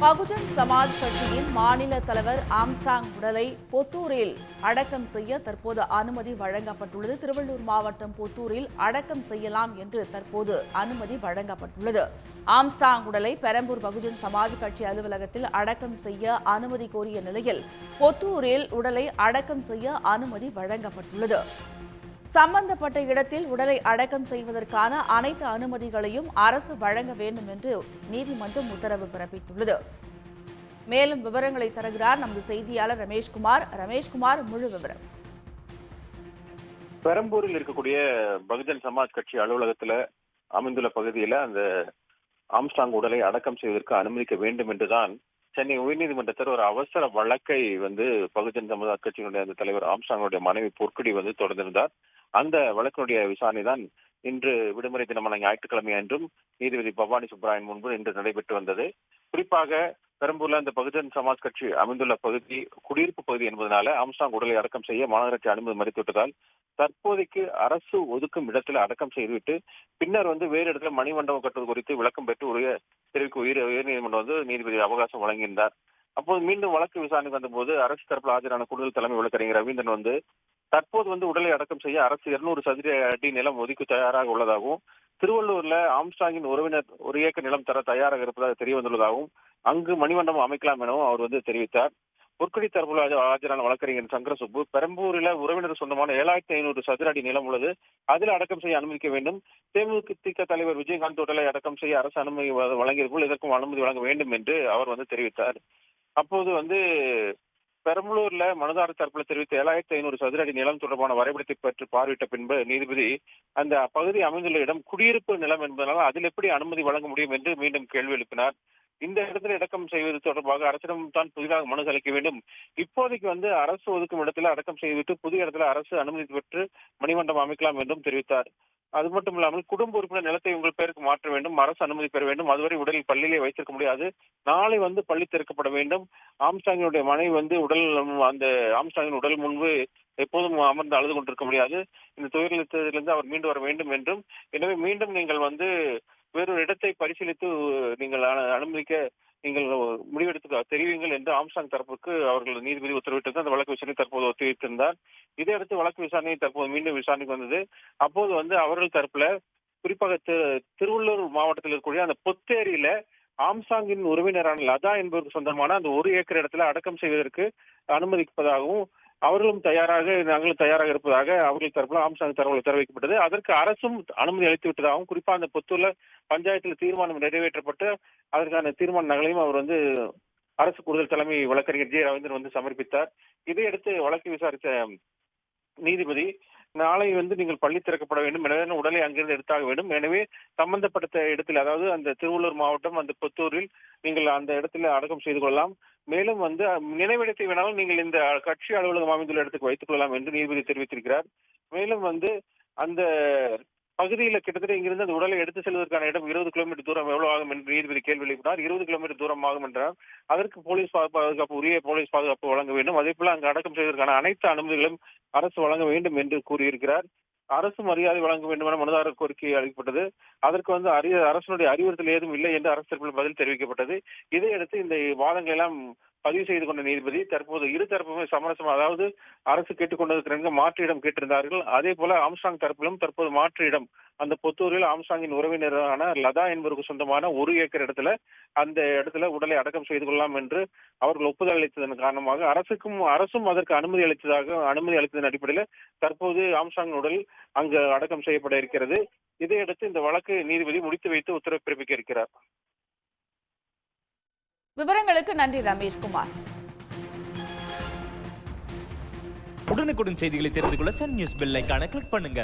பகுஜன் சமாஜ் கட்சியின் மாநில தலைவர் ஆம்ஸ்டாங் உடலை பொத்தூரில் அடக்கம் செய்ய தற்போது அனுமதி வழங்கப்பட்டுள்ளது. திருவள்ளூர் மாவட்டம் பொத்தூரில் அடக்கம் செய்யலாம் என்று தற்போது அனுமதி வழங்கப்பட்டுள்ளது. ஆம்ஸ்டாங் உடலை பெரம்பூர் பகுஜன் சமாஜ் கட்சி அலுவலகத்தில் அடக்கம் செய்ய அனுமதி கோரிய நிலையில் பொத்தூரில் உடலை அடக்கம் செய்ய அனுமதி வழங்கப்பட்டுள்ளது. சம்பந்தப்பட்ட இடத்தில் உடலை அடக்கம் செய்வதற்கான அனைத்து அனுமதிகளையும் அரசு வழங்க வேண்டும் என்று நீதிமன்றம் உத்தரவு பிறப்பித்துள்ளது. மேலும் விவரங்களை தருகிறார் நமது செய்தியாளர் ரமேஷ்குமார். ரமேஷ்குமார் முழு விவரம். பெரம்பூரில் இருக்கக்கூடிய பகுஜன் சமாஜ் கட்சி அலுவலகத்துல அமைந்துள்ள பகுதியில அந்த ஆம்ஸ்டாங் உடலை அடக்கம் செய்வதற்கு அனுமதிக்க வேண்டும் என்றுதான் சென்னை உயர்நீதிமன்றத்தில் ஒரு அவசர வழக்கை வந்து பகுஜன் சமாஜ் கட்சியினுடைய அந்த தலைவர் ஆம்ஸ்டாங்குடைய மனைவி பொற்கடி வந்து தொடர்ந்திருந்தார். அந்த வழக்கினுடைய விசாரணை தான் இன்று விடுமுறை தினமான ஞாயிற்றுக்கிழமை அன்றும் நீதிபதி பவானி சுப்ராயன் முன்பு இன்று நடைபெற்று வந்தது. குறிப்பாக பெரம்பூர்ல அந்த பகுஜன் சமாஜ் கட்சி அமைந்துள்ள பகுதி குடியிருப்பு பகுதி என்பதனால ஆம்ஸ்டாங் உடலை அடக்கம் செய்ய மாநகராட்சி அனுமதி மறுத்துவிட்டதால் தற்போதைக்கு அரசு ஒதுக்கும் இடத்துல அடக்கம் செய்துவிட்டு பின்னர் வந்து வேறு இடத்துல மணிமண்டபம் கட்டுவது குறித்து விளக்கம் பெற்று உரிய தெரிவிக்க உயர் உயர்நீதிமன்றம் வந்து நீதிபதி அவகாசம் வழங்கியிருந்தார். அப்போது மீண்டும் வழக்கு விசாரணைக்கு வந்தபோது அரசு தரப்பில் ஆஜரான கூடுதல் தலைமை வழக்கறிஞர் ரவீந்திரன் வந்து தற்போது வந்து உடலை அடக்கம் செய்ய அரசு இருநூறு சதுர அடி நிலம் ஒதுக்கி தயாராக உள்ளதாகவும் திருவள்ளூர்ல ஆம்ஸ்டாங்கின் உறவினர் ஒரு ஏக்கர் நிலம் தர தயாராக இருப்பதாக தெரிய வந்துள்ளதாகவும் அங்கு மணிமண்டபம் அமைக்கலாம் எனவும் அவர் வந்து தெரிவித்தார். பொற்குடி தரப்புல ஆஜரான வழக்கறிஞர் சங்கரசுப்பு பெரம்பூரில் உறவினர் சொந்தமான ஏழாயிரத்தி ஐநூறு சதுர அடி நிலம் உள்ளது. அதில் அடக்கம் செய்ய அனுமதிக்க வேண்டும். தேமுதிக தலைவர் விஜயகாந்த் உடலை அடக்கம் செய்ய அரசு அனுமதி வழங்கியது போல் இதற்கும் அனுமதி வழங்க வேண்டும் என்று அவர் வந்து தெரிவித்தார். அப்போது வந்து பெரம்பலூர்ல மனுதாரர் தரப்புல தெரிவித்த ஏழாயிரத்தி ஐநூறு சதுர அடி நிலம் தொடர்பான வரைபடத்தை பற்றி பார்வையிட்ட பின்பு நீதிபதி அந்த பகுதி அமைந்துள்ள இடம் குடியிருப்பு நிலம் என்பதனால் அதில் எப்படி அனுமதி வழங்க முடியும் என்று மீண்டும் கேள்வி எழுப்பினார். இந்த இடத்துல அடக்கம் செய்வது தொடர்பாக அரசிடம் தான் புதிதாக மனு அளிக்க வேண்டும். இப்போதைக்கு வந்து அரசு ஒதுக்கும் இடத்துல அடக்கம் செய்துவிட்டு புதிய இடத்துல அரசு அனுமதி பெற்று மணிமண்டபம் அமைக்கலாம் என்றும் தெரிவித்தார். அது மட்டும் இல்லாமல் குடும்ப உறுப்பினர் நிலத்தை உங்கள் பேருக்கு மாற்ற வேண்டும் அரசு அனுமதி பெற வேண்டும். அதுவரை உடலில் பள்ளியிலே வைத்திருக்க முடியாது. நாளை வந்து பள்ளி திறக்கப்பட வேண்டும். ஆம்ஸ்டாங்கினுடைய மனைவி வந்து உடல் அந்த ஆம்ஸ்டாங்கின் உடல் முன்பு எப்போதும் அமர்ந்து அழுது கொண்டிருக்க முடியாது. இந்த துயரத்திலிருந்து அவர் மீண்டு வர வேண்டும் என்றும். எனவே மீண்டும் நீங்கள் வந்து வேறொரு இடத்தை பரிசீலித்து நீங்கள் அனுமதிக்க நீங்கள் முடிவெடுத்து தெரிவிங்கள் என்று ஆம்சாங் தரப்புக்கு அவர்கள் நீதிபதி உத்தரவிட்டது அந்த வழக்கு விசாரணை தற்போது ஒத்திவைத்திருந்தார். இதையடுத்து வழக்கு விசாரணை தற்போது மீண்டும் விசாரணைக்கு வந்தது. அப்போது வந்து அவர்கள் தரப்புல குறிப்பாக திரு- திருவள்ளூர் மாவட்டத்தில் இருக்கக்கூடிய அந்த பொத்தேரியில ஆம்சாங்கின் உறவினரான லதா என்பவருக்கு சொந்தமான அந்த ஒரு ஏக்கர் இடத்துல அடக்கம் செய்வதற்கு அனுமதிப்பதாகவும் அவர்களும் தயாராக நாங்களும் தயாராக இருப்பதாக அவர்கள் தரப்புல ஆம்சாங் தரவுகள் தெரிவிக்கப்பட்டது. அதற்கு அரசும் அனுமதி அளித்து விட்டதாகவும் குறிப்பா அந்த புத்தூர்ல பஞ்சாயத்தில் தீர்மானம் நிறைவேற்றப்பட்டு அதற்கான தீர்மான நகலையும் அவர் வந்து அரசு கூடுதல் தலைமை வழக்கறிஞர் ஜே ரவீந்திரன் வந்து சமர்ப்பித்தார். இதையடுத்து வழக்கு விசாரித்த நீதிபதி நாளை வந்து நீங்கள் பள்ளி திறக்கப்பட வேண்டும். எனவே உடலை அங்கிருந்து எடுத்தாக வேண்டும். எனவே சம்பந்தப்பட்ட இடத்தில் அதாவது அந்த திருவள்ளூர் மாவட்டம் அந்த புத்தூரில் நீங்கள் அந்த இடத்துல அடக்கம் செய்து கொள்ளலாம். மேலும் வந்து நினைவிடத்தை வேணாலும் நீங்கள் இந்த கட்சி அலுவலகம் அமைந்துள்ள இடத்துக்கு வைத்துக் கொள்ளலாம் என்று நீதிபதி தெரிவித்திருக்கிறார். மேலும் வந்து அந்த பகுதியில் கிட்டத்தட்ட இங்கிருந்து அந்த உடலை எடுத்து செல்வதற்கான இடம் இருபது கிலோமீட்டர் தூரம் எவ்வளவு ஆகும் என்று நீதிபதி கேள்வி எழுப்பினார். இருபது கிலோமீட்டர் தூரம் ஆகும் என்றார் அதற்கு போலீஸ் பாதுகாப்பு உரிய போலீஸ் பாதுகாப்பு வழங்க வேண்டும். அதே போல அங்கு அடக்கம் செய்வதற்கான அனைத்து அனுமதிகளும் அரசு வழங்க வேண்டும் என்று கூறியிருக்கிறார். அரசு மரியாதை வழங்க வேண்டும் என மனுதாரர் கோரிக்கை அளிக்கப்பட்டது. அதற்கு வந்து அறி அரசனுடைய அறிவுறுத்தல் ஏதும் இல்லை என்று அரசு தரப்பில் பதில் தெரிவிக்கப்பட்டது. இதையடுத்து இந்த வாதங்கள் எல்லாம் பதிவு செய்து கொண்ட நீதிபதி தற்போது இரு தரப்புமே சமரசம் அதாவது அரசு கேட்டுக்கொண்டதற்கு மாற்று இடம் கேட்டிருந்தார்கள். அதே போல ஆம்ஸ்டாங் தரப்பிலும் தற்போது மாற்று இடம் அந்த புத்தூரில் ஆம்ஸ்டாங்கின் உறவினரான லதா என்பவருக்கு சொந்தமான ஒரு ஏக்கர் இடத்துல அந்த இடத்துல உடலை அடக்கம் செய்து கொள்ளலாம் என்று அவர்கள் ஒப்புதல் அளித்ததன் காரணமாக அரசுக்கும் அரசும் அதற்கு அனுமதி அளித்ததாக அனுமதி அளித்ததன் அடிப்படையில் தற்போது ஆம்சாங் உடல் அங்கு அடக்கம் செய்யப்பட இருக்கிறது. இதையடுத்து இந்த வழக்கு நீதிபதி முடித்து வைத்து உத்தரவு பிறப்பிக்க இருக்கிறார். விவரங்களுக்கு நன்றி ரமேஷ்குமார். உடனுக்குடன் செய்திகளை தெரிந்து கொள்ள சன் நியூஸ் பெல் கிளிக் பண்ணுங்க.